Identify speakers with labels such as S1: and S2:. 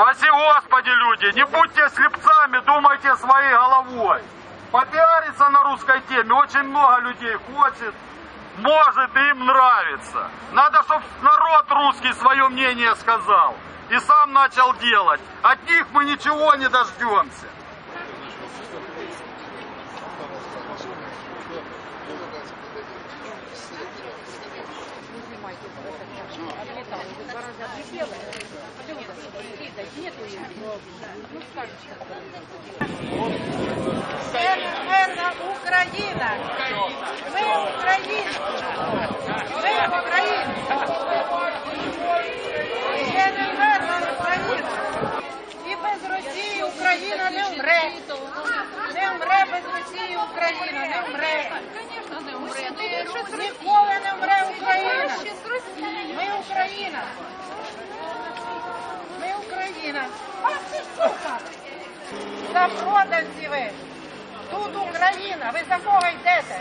S1: Спаси Господи, люди, не будьте слепцами, думайте своей головой. Попиариться на русской теме очень много людей хочет, может им нравится. Надо, чтобы народ русский свое мнение сказал и сам начал делать. От них мы ничего не дождемся.
S2: года нету их. Ну, скажите. Это Украина! Мы Україна! І без Росії Україна не вмре! Не вмре без Росії Україна, не вмре! Запроданці ви! Тут Україна! Ви за кого йдете?